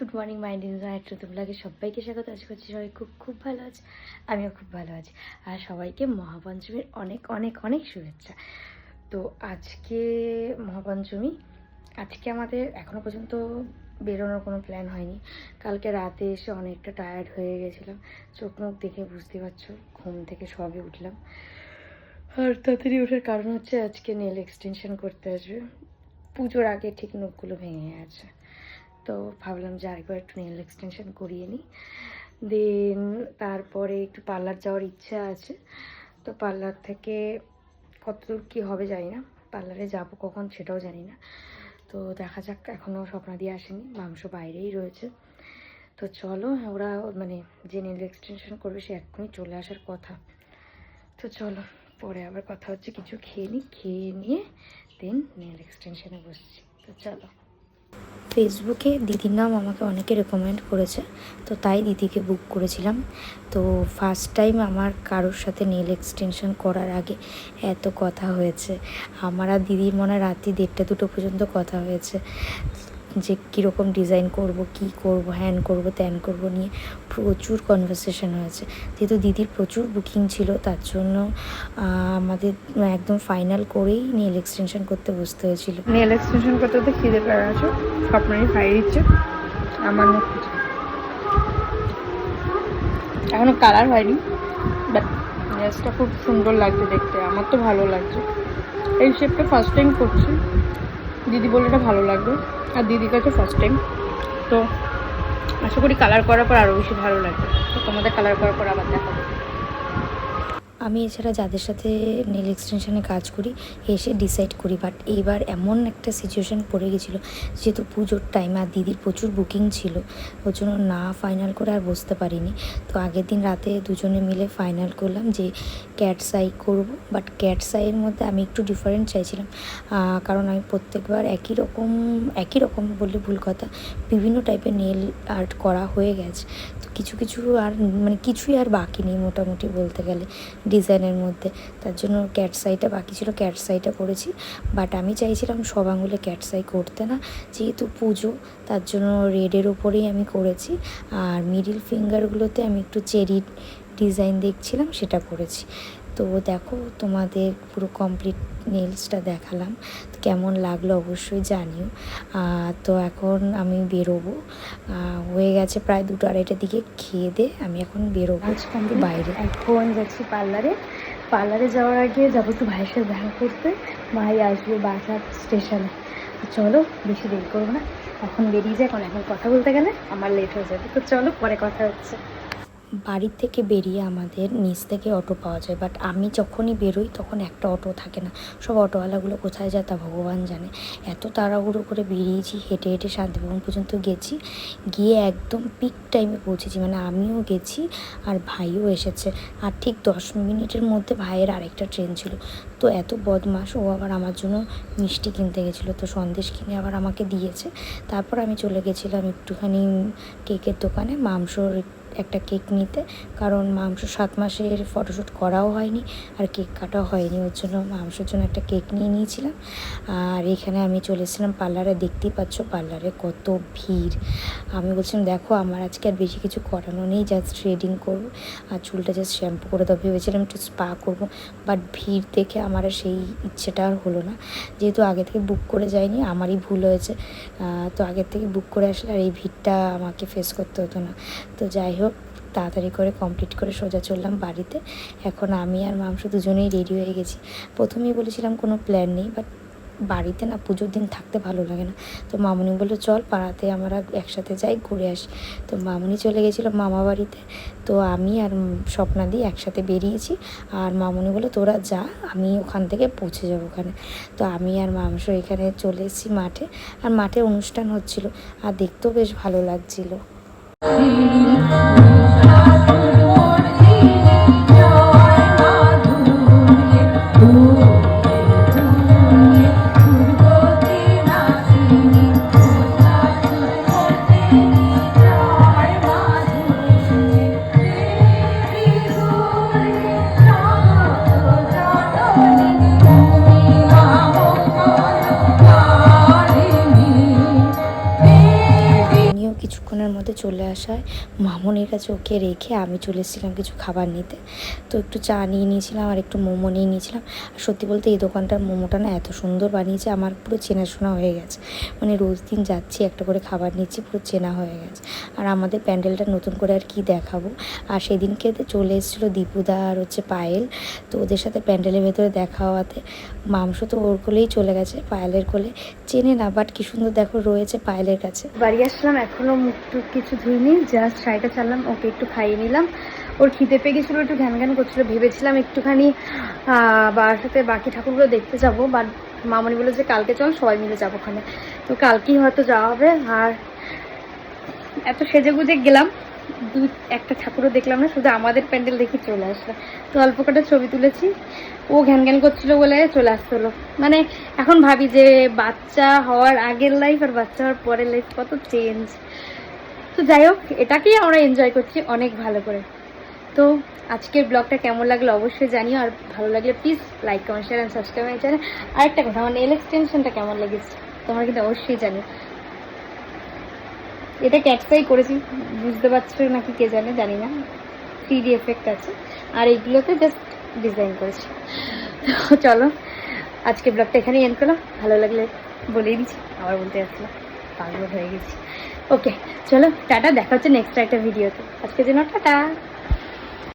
Good morning my desire একটা তোমলাকে সবাইকে স্বাগত। আশা করছি সবাই খুব খুব ভালো আছে। আমিও খুব ভালো আছি। আর সবাইকে মহাপঞ্চমীর অনেক অনেক অনেক শুভেচ্ছা। তো আজকে মহাপঞ্চমী, আজকে আমাদের এখনও পর্যন্ত বেরোনোর কোনো প্ল্যান হয়নি। কালকে রাতে এসে অনেকটা টায়ার্ড হয়ে গেছিলাম। চোখ মুখ দেখে বুঝতে পারছ, ঘুম থেকে সবে উঠলাম। আর তাড়াতাড়ি ওঠার কারণ হচ্ছে আজকে নেল এক্সটেনশন করতে আসবে। পুজোর আগে ঠিক নখগুলো ভেঙে গেছে। তো ভাবলাম যে আরেকবার একটু নেল এক্সটেনশন করিয়ে নিই। দেন তারপরে একটু পার্লার যাওয়ার ইচ্ছা আছে। তো পার্লার থেকে কতদূর কী হবে জানি না। পার্লারে যাব কখন সেটাও জানি না। তো দেখা যাক এখনও স্বপ্ন দিয়ে আসেনি। মাংস বাইরেই রয়েছে। তো চলো ওরা মানে যে নেল এক্সটেনশন করবে সে এক্ষুনি চলে আসার কথা। তো চলো, পরে আবার কথা হচ্ছে। কিছু খেয়ে নিই, খেয়ে নিয়ে দেন নেল এক্সটেনশনে বসছি। তো চলো। ফেসবুকে দিদির নাম আমাকে অনেকে রেকমেন্ড করেছে, তো তাই দিদিকে বুক করেছিলাম। তো ফার্স্ট টাইম আমার কারোর সাথে নেল এক্সটেনশন করার আগে এত কথা হয়েছে। আমার আর দিদির মনে রাত্রি দেড়টা দুটো পর্যন্ত কথা হয়েছে। যে কীরকম ডিজাইন করব, কি করব হ্যান করব ত্যান করব নিয়ে প্রচুর কনভারসেশন হয়েছে। যেহেতু দিদির প্রচুর বুকিং ছিল, তার জন্য আমাদের একদম ফাইনাল করেই নেল এক্সটেনশন করতে বসতে হয়েছিল। নেল এক্সটেনশন করতে করতে খিদে পেয়ে গেছে স্বপ্নারই খাইয়ে দিচ্ছে আমার এখনও কালার হয়নি বাট খুব সুন্দর লাগছে দেখতে, আমার তো ভালো লাগছে। এই শেপটা ফার্স্ট টাইম করছি, দিদি বলে এটা ভালো লাগবে। আর দিদির কাছে ফার্স্ট টাইম তো আশা করি কালার করার পর আরও বেশি ভালো লাগবে। তো তোমাদের কালার করার পর আবার দেখাবো আমি এছাড়া যাদের সাথে নেল এক্সটেনশানে কাজ করি, এসে ডিসাইড করি। বাট এইবার এমন একটা সিচুয়েশান পড়ে গেছিল, যেহেতু পুজোর টাইম আর দিদির প্রচুর বুকিং ছিল, ওর জন্য না ফাইনাল করে আর বসতে পারিনি। তো আগের দিন রাতে দুজনে মিলে ফাইনাল করলাম যে ক্যাট সাই করব। বাট ক্যাট সাইয়ের মধ্যে আমি একটু ডিফারেন্ট চাইছিলাম। কারণ আমি প্রত্যেকবার একই রকম একই রকম বললে ভুল কথা, বিভিন্ন টাইপের নেল আর্ট করা হয়ে গেছে। তো কিছু কিছু আর মানে কিছুই আর বাকি নেই মোটামুটি বলতে গেলে। ডিজাইনের মধ্যে। তার জন্য ক্যাটসাইটা বাকি ছিল ক্যাটসাইটা করেছি। বাট আমি চাইছিলাম সব আঙুলে ক্যাটসাই করতে না। যেহেতু পুজো, তার জন্য রেডের ওপরেই আমি করেছি। আর মিডিল ফিঙ্গারগুলোতে আমি একটু চেরি ডিজাইন দেখছিলাম, সেটা করেছি। তো দেখো তোমাদের পুরো কমপ্লিট নেলসটা দেখালাম। তো কেমন লাগল অবশ্যই জানিও। তো এখন আমি বেরোবো। হয়ে গেছে প্রায় দুটো আড়াইটার দিকে। খেয়ে দে আমি এখন বেরোবো বাইরে। এখন যাচ্ছি পার্লারে। পার্লারে যাওয়ার আগে যাব একটু ভাইয়ের সাথে দেখা করতে। ভাই আসবে বাসার স্টেশনে চলো বেশি দেরি করব না। এখন বেরিয়ে যায় কারণ এখন কথা বলতে গেলে আমার লেট হয়ে যাবে। তো চলো পরে কথা হচ্ছে। বাড়ির থেকে বেরিয়ে আমাদের নিচ থেকে অটো পাওয়া যায়। বাট আমি যখনই বেরোই তখন একটা অটো থাকে না। সব অটোওয়ালাগুলো কোথায় যায় তা ভগবান জানে। এত তাড়াহুড়ো করে বেরিয়েছি, হেঁটে হেঁটে শান্তিভবন পর্যন্ত গেছি। গিয়ে একদম পিক টাইমে পৌঁছেছি। মানে আমিও গেছি আর ভাইও এসেছে। আর ঠিক দশ মিনিটের মধ্যে ভাইয়ের আরেকটা ট্রেন ছিল। তো এত বদমাস ও আবার আমার জন্য মিষ্টি কিনতে গেছিল। তো সন্দেশ কিনে আবার আমাকে দিয়েছে। তারপর আমি চলে গেছিলাম একটুখানি কেকের দোকানে। মাংসর একটা কেক নিতে। কারণ মাংস সাত মাসের ফটোশ্যুট করাও হয়নি আর কেক কাটাও হয়নি। ওর জন্য মাংসের জন্য একটা কেক নিয়ে নিয়েছিলাম। আর এখানে আমি চলে এসেছিলাম পার্লারে। দেখতেই পাচ্ছ পার্লারে কত ভিড়। আমি বলছিলাম, দেখো, আমার আজকে আর বেশি কিছু করানো নেই। জাস্ট থ্রেডিং করব। আর চুলটা জাস্ট শ্যাম্পু করে দাও। ভেবেছিলাম একটু স্পা করব। বাট ভিড় দেখে আমার সেই ইচ্ছেটা আর হলো না। যেহেতু আগে থেকে বুক করে যাইনি, আমারই ভুল হয়েছে। তো আগের থেকে বুক করে আসলে আর এই ভিড়টা আমাকে ফেস করতে হতো না। তো যাই হোক তাড়াতাড়ি করে কমপ্লিট করে সোজা চললাম বাড়িতে। এখন আমি আর মাংস দুজনেই রেডি হয়ে গেছি। প্রথমেই বলেছিলাম কোনো প্ল্যান নেই বাট বাড়িতে না পুজোর দিন থাকতে ভালো লাগে না। তো মামুনি বলল, চল পাড়াতে আমরা একসাথে যাই, ঘুরে আসি। তো মামুনি চলে গেছিল মামা বাড়িতে। তো আমি আর স্বপ্না স্বপ্নাদি একসাথে বেরিয়েছি। আর মামুনি বলে তোরা যা, আমি ওখান থেকে পৌঁছে যাব ওখানে। তো আমি আর মাংস এখানে চলে এসেছি মাঠে। আর মাঠে অনুষ্ঠান হচ্ছিল। আর দেখতেও বেশ ভালো লাগছিল। কিছুক্ষণের মধ্যে চলে আসায় মামনির কাছে ওকে রেখে আমি চলে এসেছিলাম কিছু খাবার নিতে। তো একটু চা নিয়ে নিয়েছিলাম আর একটু মোমো নিয়ে নিয়েছিলাম। আর সত্যি বলতে এই দোকানটার মোমোটা না এত সুন্দর বানিয়েছে, আমার পুরো চেনাশোনা হয়ে গেছে। মানে রোজ দিন যাচ্ছি, একটা করে খাবার নিচ্ছি, পুরো চেনা হয়ে গেছে। আর আমাদের প্যান্ডেলটা নতুন করে আর কি দেখাবো। আর সেদিনকে চলে এসেছিল দীপুদা আর হচ্ছে পায়েল। তো ওদের সাথে প্যান্ডেলের ভেতরে দেখা হওয়াতে মাংস তো ওর কোলেই চলে গেছে, পায়েলের কোলে। চেনে না বাট কি সুন্দর দেখো রয়েছে পায়েলের কাছে। বাড়ি আসলাম, এখনও মুখ টুক কিছু ধুই ধুইনি জাস্ট শাড়িটা চাললাম ওকে একটু খাইয়ে নিলাম। ওর খিদে পেয়ে গেছিল, একটু ঘ্যান ঘ্যান করছিল, ভেবেছিলাম একটুখানি বাবার সাথে বাকি ঠাকুরগুলো দেখতে যাব বাট মামনি বলে যে কালকে চল, সবাই মিলে যাব ওখানে। তো কালকেই হয়তো যাওয়া হবে, আর এত সেজে গুজে গেলাম, দু একটা ঠাকুরও দেখলাম না, শুধু আমাদের প্যান্ডেল দেখে চলে আসলাম তো অল্প কটা ছবি তুলেছি, ও ঘ্যান ঘ্যান করছিল বলে চলে আসতে মানে এখন ভাবি যে বাচ্চা হওয়ার আগের লাইফ আর বাচ্চা হওয়ার পরের লাইফ কত চেঞ্জ তো যাই হোক, এটাকেই আমরা এনজয় করছি অনেক ভালো করে। তো আজকের ব্লগটা কেমন লাগল অবশ্যই জানিও, আর ভালো লাগলে please like comment share and subscribe my channel আরেকটা কথা, আমার নেল এক্সটেনশনটা কেমন লেগেছে, তোমরা কিন্তু অবশ্যই জানিও। এটা ক্যাটসাই করেছি, বুঝতে পারছ নাকি কে জানে, জানি না। থ্রি এফেক্ট আছে, আর এইগুলোতে জাস্ট ডিজাইন করেছি। তো চলো আজকে ব্লগটা এখানেই এন্ড করলাম। ভালো লাগলে বলেই দিচ্ছি, আবার বলতে আসলাম, পাগল হয়ে গেছি। ওকে চলো টাটা দেখা হচ্ছে নেক্সট একটা ভিডিওতে আজকে জন্য টাটা।